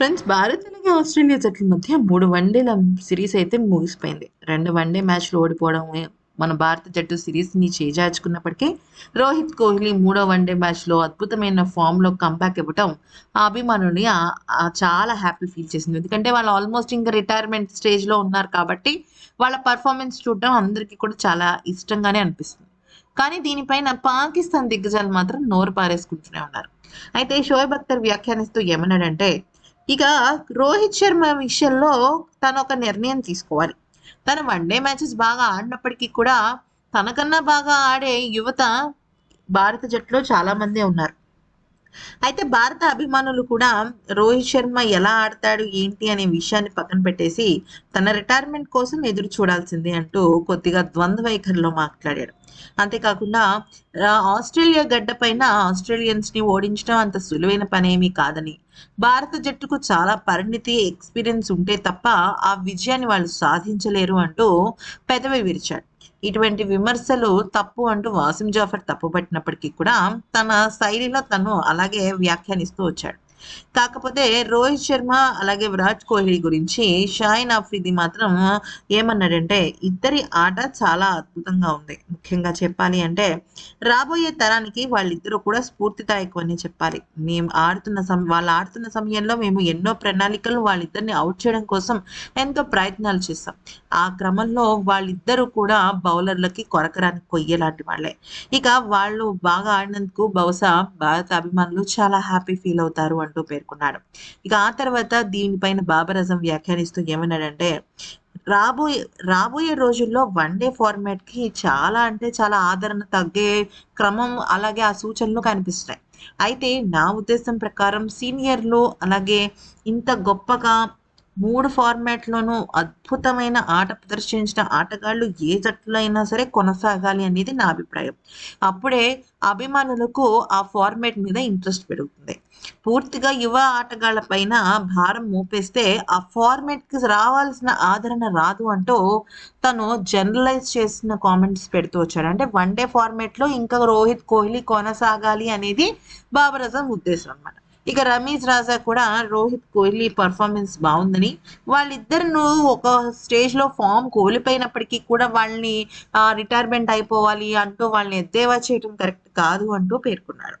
Friends Bharat అలాగే Australia జట్ల మధ్య మూడు వన్డేల సిరీస్ అయితే ముగిసిపోయింది. రెండు వన్డే మ్యాచ్లు ఓడిపోవడం మన భారత జట్టు సిరీస్ని చేజార్చుకున్నప్పటికీ రోహిత్ కోహ్లీ మూడో వన్డే మ్యాచ్లో అద్భుతమైన ఫామ్లో కంబ్యాక్ ఇవ్వటం ఆ అభిమానుల్ని చాలా హ్యాపీ ఫీల్ చేసింది. ఎందుకంటే వాళ్ళు ఆల్మోస్ట్ ఇంకా రిటైర్మెంట్ స్టేజ్లో ఉన్నారు కాబట్టి వాళ్ళ పర్ఫార్మెన్స్ చూడడం అందరికీ కూడా చాలా ఇష్టంగానే అనిపిస్తుంది. కానీ దీనిపైన పాకిస్తాన్ దిగ్గజాలు మాత్రం నోరు పారేసుకుంటూనే ఉన్నారు. అయితే షోయబ్ అఖ్తర్ వ్యాఖ్యానిస్తూ ఏమన్నాడంటే ఇక రోహిత్ శర్మ విషయంలో తను ఒక నిర్ణయం తీసుకోవాలి. తను వన్డే మ్యాచెస్ బాగా ఆడినప్పటికీ కూడా తనకన్నా బాగా ఆడే యువత భారత జట్టులో చాలామందే ఉన్నారు. అయితే భారత అభిమానులు కూడా రోహిత్ శర్మ ఎలా ఆడతాడు ఏంటి అనే విషయాన్ని పక్కన పెట్టేసి తన రిటైర్మెంట్ కోసం ఎదురు చూడాల్సిందే అంటూ కొద్దిగా ద్వంద్వ వైఖరిలో మాట్లాడాడు అంతేకాకుండా ఆస్ట్రేలియా గడ్డ పైన ఆస్ట్రేలియన్స్ని ఓడించడం అంత సులువైన పనేమీ కాదని. భారత జట్టుకు చాలా పరిణితి ఎక్స్పీరియన్స్ ఉంటే తప్ప ఆ విజయాన్ని వాళ్ళు సాధించలేరు అంటూ పెదవి విరిచాడు. ఇటువంటి విమర్శలు తప్పు అంటూ వాసిం జాఫర్ తప్పుపట్టినప్పటికీ కూడా తన శైలిలో తను అలాగే వ్యాఖ్యానిస్తూ వచ్చాడు. కాకపోతే రోహిత్ శర్మ అలాగే విరాట్ కోహ్లీ గురించి షాయిన్ ఆఫ్రిది మాత్రం ఏమన్నాడంటే ఇద్దరి ఆట చాలా అద్భుతంగా ఉంది. ముఖ్యంగా చెప్పాలి అంటే రాబోయే తరానికి వాళ్ళిద్దరూ కూడా స్ఫూర్తిదాయకం అని చెప్పాలి. మేము ఆడుతున్న సమ వాళ్ళు ఆడుతున్న సమయంలో మేము ఎన్నో ప్రణాళికలు వాళ్ళిద్దరిని అవుట్ చేయడం కోసం ఎంతో ప్రయత్నాలు చేస్తాం. ఆ క్రమంలో వాళ్ళిద్దరూ కూడా బౌలర్లకి కొరకరానికి కొయ్యేలాంటి వాళ్ళే. ఇక వాళ్ళు బాగా ఆడినందుకు బహుశా భారత అభిమానులు చాలా హ్యాపీ ఫీల్ అవుతారు అంటూ పేర్కొన్నాడు ఇక ఆ తర్వాత దీనిపైన బాబర్ అజం వ్యాఖ్యానిస్తూ ఏమన్నాడంటే రాబోయే రాబోయే రోజుల్లో వన్డే ఫార్మాట్కి చాలా అంటే చాలా ఆదరణ తగ్గే క్రమం అలాగే ఆ సూచనలు కనిపిస్తున్నాయి. అయితే నా ఉద్దేశం ప్రకారం సీనియర్లు అలాగే ఇంత గొప్పగా మూడు ఫార్మాట్లోనూ అద్భుతమైన ఆట ప్రదర్శించిన ఆటగాళ్ళు ఏ జట్టులో అయినా సరే కొనసాగాలి అనేది నా అభిప్రాయం. అప్పుడే అభిమానులకు ఆ ఫార్మాట్ మీద ఇంట్రెస్ట్ పెరుగుతుంది. పూర్తిగా యువ ఆటగాళ్ళ పైన భారం మోపేస్తే ఆ ఫార్మాట్కి రావాల్సిన ఆదరణ రాదు అంటూ తను జనరలైజ్ చేసిన కామెంట్స్ పెడుతూ వచ్చాడు అంటే వన్ డే ఫార్మాట్లో ఇంకా రోహిత్ కోహ్లీ కొనసాగాలి అనేది బాబర్ అజం ఉద్దేశం అన్నమాట. ఇక రమేష్ రాజా కూడా రోహిత్ కోహ్లీ పర్ఫార్మెన్స్ బాగుందని వాళ్ళిద్దరు ఒక స్టేజ్లో ఫామ్ కోల్పోయినప్పటికీ కూడా వాళ్ళని రిటైర్మెంట్ అయిపోవాలి అంటూ వాళ్ళని ఎద్దేవా చేయడం కరెక్ట్ కాదు అంటూ పేర్కొన్నాడు